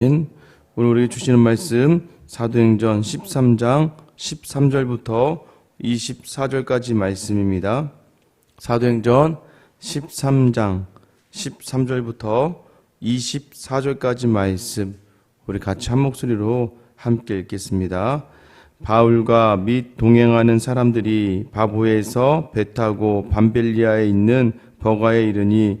오늘 우리 주시는 말씀 사도행전 13장 13절부터 24절까지 말씀입니다. 사도행전 13장 13절부터 24절까지 말씀 우리 같이 한 목소리로 함께 읽겠습니다. 바울과 및 동행하는 사람들이 바보에서 배 타고 밤벨리아에 있는 버가에 이르니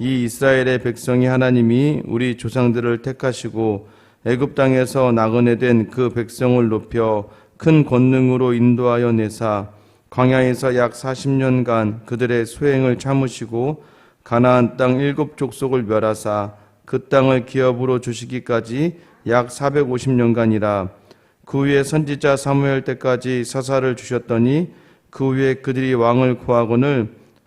이 이스라엘의 백성이 하나님이 우리 조상들을 택하시고 애굽 땅에서 나그네 된 그 백성을 높여 큰 권능으로 인도하여 내사 광야에서 약 40년간 그들의 소행을 참으시고 가나안 땅 일곱 족속을 멸하사 그 땅을 기업으로 주시기까지 약 450년간이라 그 후에 선지자 사무엘 때까지 사사를 주셨더니 그 후에 그들이 왕을 구하거늘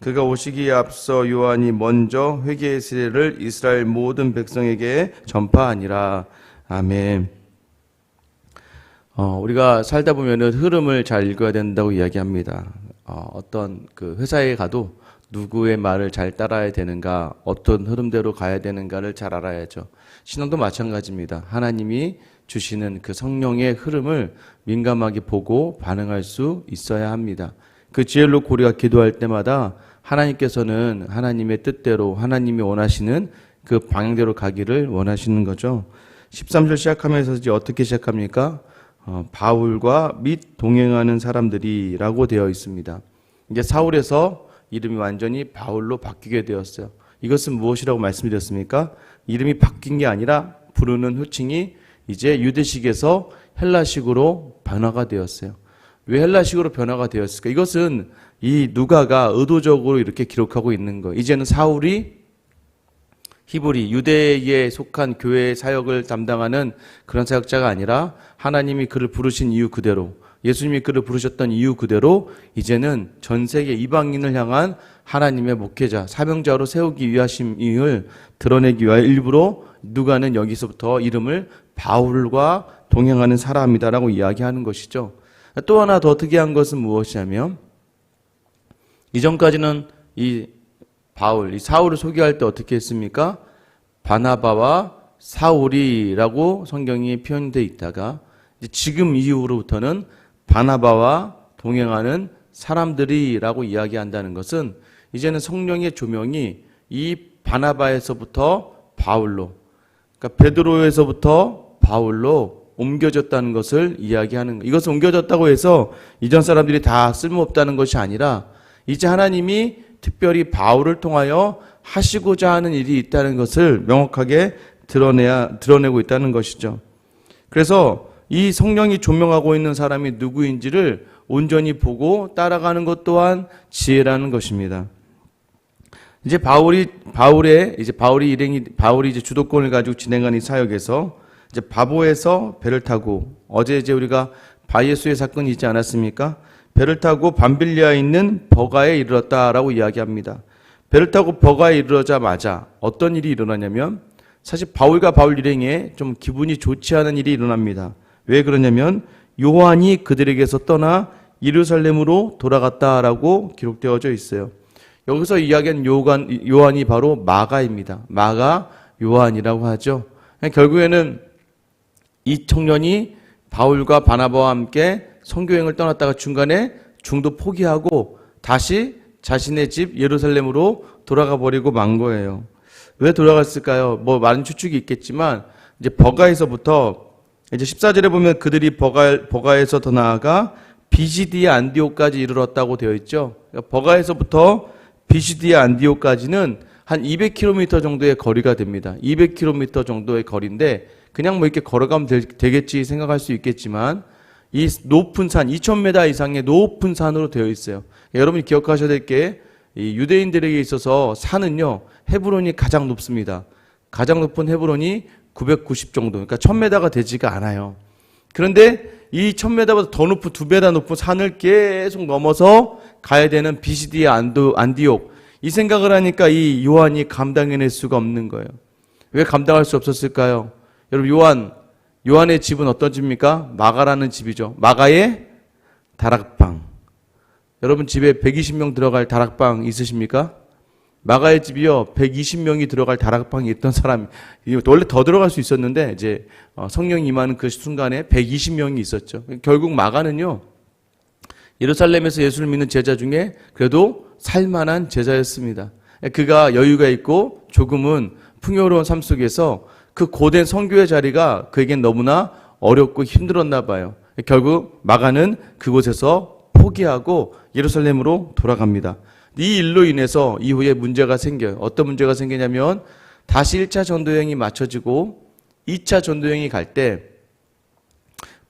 그가 오시기에 앞서 요한이 먼저 회개의 시대를 이스라엘 모든 백성에게 전파하니라. 아멘. 어, 우리가 살다 보면은 흐름을 잘 읽어야 된다고 이야기합니다. 어, 어떤 그 회사에 가도 누구의 말을 잘 따라야 되는가, 어떤 흐름대로 가야 되는가를 잘 알아야죠. 신앙도 마찬가지입니다. 하나님이 주시는 그 성령의 흐름을 민감하게 보고 반응할 수 있어야 합니다. 그 지혜를 놓고 우리가 기도할 때마다 하나님께서는 하나님의 뜻대로 하나님이 원하시는 그 방향대로 가기를 원하시는 거죠. 13절 시작하면서 이제 어떻게 시작합니까? 어, 바울과 및 동행하는 사람들이라고 되어 있습니다. 이제 사울에서 이름이 완전히 바울로 바뀌게 되었어요. 이것은 무엇이라고 말씀드렸습니까? 이름이 바뀐 게 아니라 부르는 호칭이 이제 유대식에서 헬라식으로 변화가 되었어요. 왜 헬라식으로 변화가 되었을까? 이것은 이 누가가 의도적으로 이렇게 기록하고 있는 거. 이제는 사울이 히브리 유대에 속한 교회 사역을 담당하는 그런 사역자가 아니라 하나님이 그를 부르신 이유 그대로 예수님이 그를 부르셨던 이유 그대로 이제는 전 세계 이방인을 향한 하나님의 목회자 사명자로 세우기 위하심을 드러내기 위하여 일부러 누가는 여기서부터 이름을 바울과 동행하는 사람이다라고 이야기하는 것이죠. 또 하나 더 특이한 것은 무엇이냐면 이전까지는 이 바울, 이 사울을 소개할 때 어떻게 했습니까? 바나바와 사울이라고 성경이 표현되어 있다가 지금 이후로부터는 바나바와 동행하는 사람들이라고 이야기한다는 것은 이제는 성령의 조명이 이 바나바에서부터 바울로, 그러니까 베드로에서부터 바울로 옮겨졌다는 것을 이야기하는 거. 이것을 옮겨졌다고 해서 이전 사람들이 다 쓸모없다는 것이 아니라 이제 하나님이 특별히 바울을 통하여 하시고자 하는 일이 있다는 것을 명확하게 드러내야 드러내고 있다는 것이죠. 그래서 이 성령이 조명하고 있는 사람이 누구인지를 온전히 보고 따라가는 것 또한 지혜라는 것입니다. 이제 바울이 바울의 이제 바울이 일행이 바울이 이제 주도권을 가지고 진행하는 이 사역에서 이제 바보에서 배를 타고 어제 이제 우리가 바예수의 사건이 있지 않았습니까? 배를 타고 밤빌리아에 있는 버가에 이르렀다라고 이야기합니다. 배를 타고 버가에 이르러자마자 어떤 일이 일어나냐면 사실 바울과 바울 일행에 좀 기분이 좋지 않은 일이 일어납니다. 왜 그러냐면 요한이 그들에게서 떠나 예루살렘으로 돌아갔다라고 기록되어져 있어요. 여기서 이야기한 요한, 요한이 바로 마가입니다. 마가 요한이라고 하죠. 결국에는 이 청년이 바울과 바나바와 함께 선교행을 떠났다가 중간에 중도 포기하고 다시 자신의 집 예루살렘으로 돌아가 버리고 만 거예요. 왜 돌아갔을까요? 뭐 많은 추측이 있겠지만 이제 버가에서부터 이제 14절에 보면 그들이 버가 버가에서 더 나아가 비시디의 안디오까지 이르렀다고 되어 있죠. 그러니까 버가에서부터 비시디의 안디오까지는 한 200km 정도의 거리가 됩니다. 200km 정도의 거리인데 그냥 뭐 이렇게 걸어가면 되, 되겠지 생각할 수 있겠지만 이 높은 산 2,000m 이상의 높은 산으로 되어 있어요. 여러분이 기억하셔야 될게이 유대인들에게 있어서 산은요 헤브론이 가장 높습니다. 가장 높은 헤브론이 990 정도, 그러니까 1000m가 되지가 않아요. 그런데 이 1000m보다 더 높은 두 배나 높은 산을 계속 넘어서 가야 되는 비시디의 안도, 안디옥 이 생각을 하니까 이 요한이 감당해낼 수가 없는 거예요. 왜 감당할 수 없었을까요? 여러분 요한 요한의 집은 어떤 집입니까? 마가라는 집이죠. 마가의 다락방. 여러분 집에 120명 들어갈 다락방 있으십니까? 마가의 집이요 120명이 들어갈 다락방이 있던 사람이 원래 더 들어갈 수 있었는데 이제 어, 성령이 임하는 그 순간에 120명이 있었죠. 결국 마가는요 예루살렘에서 예수를 믿는 제자 중에 그래도 살만한 제자였습니다. 그가 여유가 있고 조금은 풍요로운 삶 속에서 그 고된 성교의 자리가 그에겐 너무나 어렵고 힘들었나 봐요. 결국 마가는 그곳에서 포기하고 예루살렘으로 돌아갑니다. 이 일로 인해서 이후에 문제가 생겨요. 어떤 문제가 생기냐면 다시 1차 전도여행이 맞춰지고 2차 전도여행이 갈 때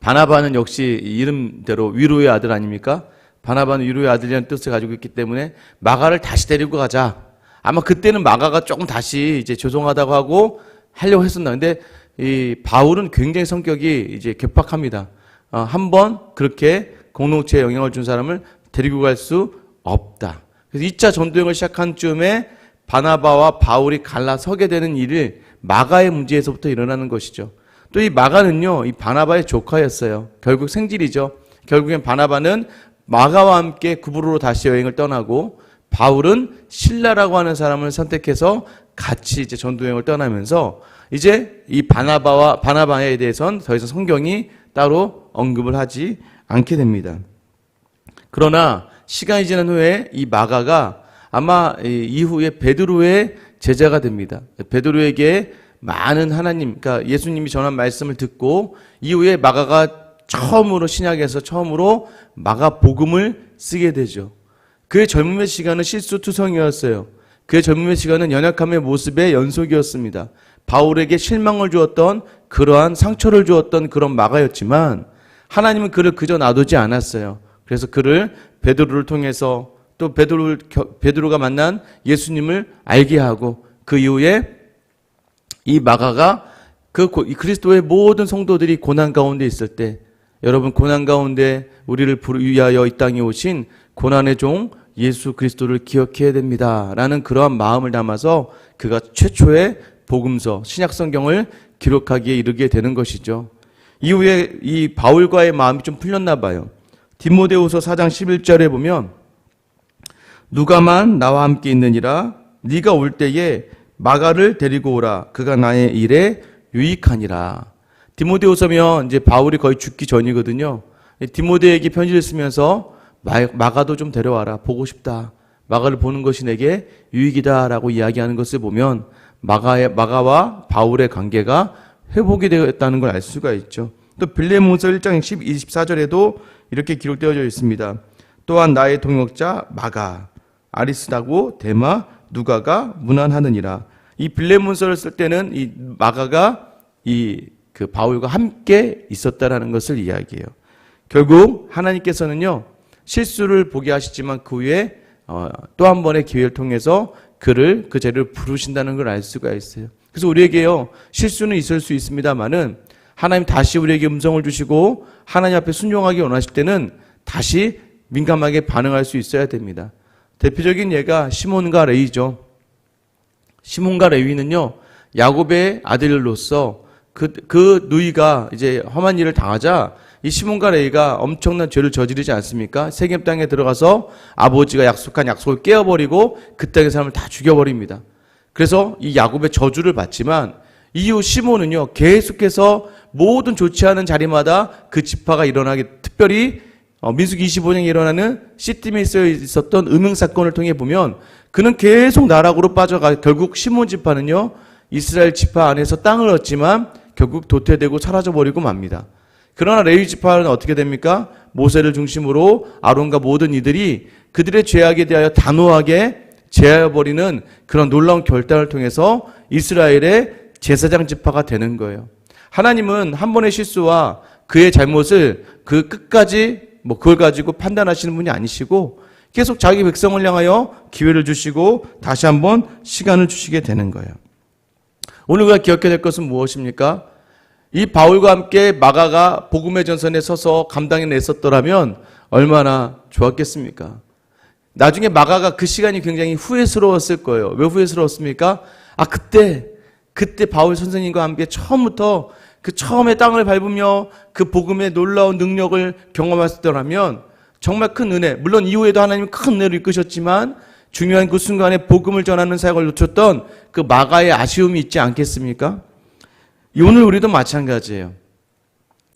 바나바는 역시 이름대로 위로의 아들 아닙니까? 바나바는 위로의 아들이라는 뜻을 가지고 있기 때문에 마가를 다시 데리고 가자. 아마 그때는 마가가 조금 다시 이제 죄송하다고 하고 하려고 했었나. 근데 이 바울은 굉장히 성격이 이제 괴팍합니다. 어, 한번 그렇게 공동체에 영향을 준 사람을 데리고 갈 수 없다. 그래서 2차 전도행을 시작한 쯤에 바나바와 바울이 갈라서게 되는 일을 마가의 문제에서부터 일어나는 것이죠. 또 이 마가는요, 이 바나바의 조카였어요. 결국 생질이죠. 결국엔 바나바는 마가와 함께 구부로로 다시 여행을 떠나고 바울은 신라라고 하는 사람을 선택해서 같이 이제 전도 여행을 떠나면서 이제 이 바나바와 바나바에 대해서는 더 이상 성경이 따로 언급을 하지 않게 됩니다. 그러나 시간이 지난 후에 이 마가가 아마 이후에 베드로의 제자가 됩니다. 베드로에게 많은 하나님, 그러니까 예수님이 전한 말씀을 듣고 이후에 마가가 처음으로 신약에서 처음으로 마가 복음을 쓰게 되죠. 그의 젊음의 시간은 실수투성이었어요. 그의 젊음의 시간은 연약함의 모습의 연속이었습니다. 바울에게 실망을 주었던 그러한 상처를 주었던 그런 마가였지만 하나님은 그를 그저 놔두지 않았어요. 그래서 그를 베드로를 통해서 또 베드로를 베드로가 만난 예수님을 알게 하고 그 이후에 이 마가가 그 그리스도의 모든 성도들이 고난 가운데 있을 때 여러분 고난 가운데 우리를 위하여 이 땅에 오신 고난의 종 예수 그리스도를 기억해야 됩니다 라는 그러한 마음을 담아서 그가 최초의 복음서 신약 성경을 기록하기에 이르게 되는 것이죠. 이후에 이 바울과의 마음이 좀 풀렸나 봐요. 디모데후서 4장 11절에 보면 누가만 나와 함께 있느니라 네가 올 때에 마가를 데리고 오라 그가 나의 일에 유익하니라. 디모데후서면 이제 바울이 거의 죽기 전이거든요. 디모데에게 편지를 쓰면서 마가도 좀 데려와라 보고 싶다. 마가를 보는 것이 내게 유익이다라고 이야기하는 것을 보면 마가의 마가와 바울의 관계가 회복이 되었다는 걸 알 수가 있죠. 또 빌레몬서 1장 24절에도 이렇게 기록되어져 있습니다. 또한 나의 동역자 마가 아리스다고 데마 누가가 문안하느니라. 이 빌레몬서를 쓸 때는 이 마가가 이 그 바울과 함께 있었다라는 것을 이야기해요. 결국 하나님께서는요 실수를 보게 하시지만 그 후에 어, 또한 번의 기회를 통해서 그를 그 죄를 부르신다는 걸 알 수가 있어요. 그래서 우리에게요 실수는 있을 수 있습니다만은 하나님 다시 우리에게 음성을 주시고 하나님 앞에 순종하기 원하실 때는 다시 민감하게 반응할 수 있어야 됩니다. 대표적인 예가 시몬과 레이죠. 시몬과 레위는요 야곱의 아들로서 그, 그 누이가 이제 험한 일을 당하자 이 시몬과 레이가 엄청난 죄를 저지르지 않습니까? 세겜 땅에 들어가서 아버지가 약속한 약속을 깨어버리고 그 땅의 사람을 다 죽여버립니다. 그래서 이 야곱의 저주를 받지만 이후 시몬은요 계속해서 모든 좋지 않은 자리마다 그 지파가 일어나게 특별히 어, 민수기 25년에 일어나는 시팀에 있었던 음행 사건을 통해 보면 그는 계속 나락으로 빠져가 결국 시몬 지파는요 이스라엘 지파 안에서 땅을 얻지만 결국 도태되고 사라져 버리고 맙니다. 그러나 레위 지파는 어떻게 됩니까? 모세를 중심으로 아론과 모든 이들이 그들의 죄악에 대하여 단호하게 제하여 버리는 그런 놀라운 결단을 통해서 이스라엘의 제사장 지파가 되는 거예요. 하나님은 한 번의 실수와 그의 잘못을 그 끝까지 뭐 그걸 가지고 판단하시는 분이 아니시고 계속 자기 백성을 향하여 기회를 주시고 다시 한번 시간을 주시게 되는 거예요. 오늘 우리가 기억해야 될 것은 무엇입니까? 이 바울과 함께 마가가 복음의 전선에 서서 감당해 냈었더라면 얼마나 좋았겠습니까? 나중에 마가가 그 시간이 굉장히 후회스러웠을 거예요. 왜 후회스러웠습니까? 아, 그때, 그때 바울 선생님과 함께 처음부터 그 처음에 땅을 밟으며 그 복음의 놀라운 능력을 경험했더라면 정말 큰 은혜, 물론 이후에도 하나님 큰 은혜를 이끄셨지만 중요한 그 순간에 복음을 전하는 사역을 놓쳤던 그 마가의 아쉬움이 있지 않겠습니까? 오늘 우리도 마찬가지예요.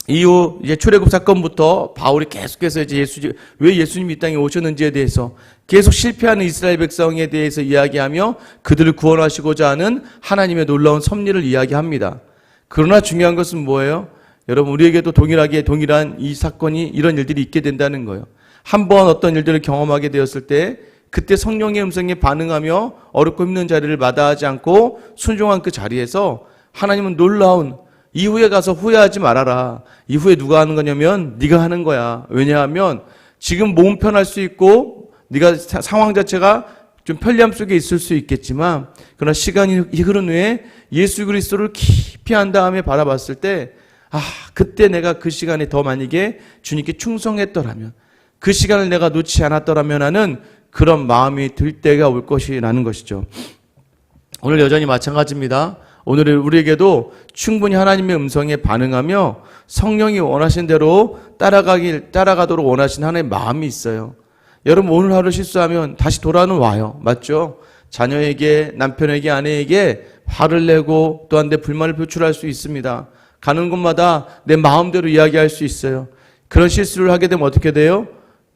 이후 이제 출애굽 사건부터 바울이 계속해서 이제 예수 왜 예수님이 이 땅에 오셨는지에 대해서 계속 실패하는 이스라엘 백성에 대해서 이야기하며 그들을 구원하시고자 하는 하나님의 놀라운 섭리를 이야기합니다. 그러나 중요한 것은 뭐예요? 여러분 우리에게도 동일하게 동일한 이 사건이 이런 일들이 있게 된다는 거예요. 한 번 어떤 일들을 경험하게 되었을 때 그때 성령의 음성에 반응하며 어렵고 힘든 자리를 마다하지 않고 순종한 그 자리에서 하나님은 놀라운 이후에 가서 후회하지 말아라. 이후에 누가 하는 거냐면 네가 하는 거야. 왜냐하면 지금 몸 편할 수 있고 네가 사- 상황 자체가 좀 편리함 속에 있을 수 있겠지만 그러나 시간이 흐른 후에 예수 그리스도를 깊이 한 다음에 바라봤을 때 아, 그때 내가 그 시간에 더 만약에 주님께 충성했더라면 그 시간을 내가 놓지 않았더라면 하는 그런 마음이 들 때가 올 것이라는 것이죠. 오늘 여전히 마찬가지입니다. 오늘 우리에게도 충분히 하나님의 음성에 반응하며 성령이 원하신 대로 따라가길 따라가도록 원하신 하나님의 마음이 있어요. 여러분 오늘 하루 실수하면 다시 돌아는 와요. 맞죠? 자녀에게 남편에게 아내에게 화를 내고 또한 내 불만을 표출할 수 있습니다. 가는 곳마다 내 마음대로 이야기할 수 있어요. 그런 실수를 하게 되면 어떻게 돼요?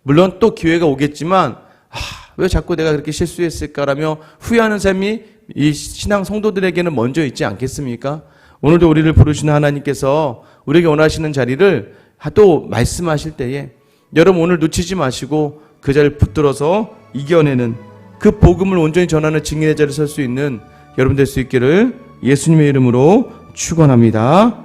물론 또 기회가 오겠지만 아, 왜 자꾸 내가 그렇게 실수했을까라며 후회하는 삶이 이 신앙 성도들에게는 먼저 있지 않겠습니까? 오늘도 우리를 부르시는 하나님께서 우리에게 원하시는 자리를 또 말씀하실 때에 여러분 오늘 놓치지 마시고 그 자리를 붙들어서 이겨내는 그 복음을 온전히 전하는 증인의 자리에 설 수 있는 여러분 될 수 있기를 예수님의 이름으로 축원합니다.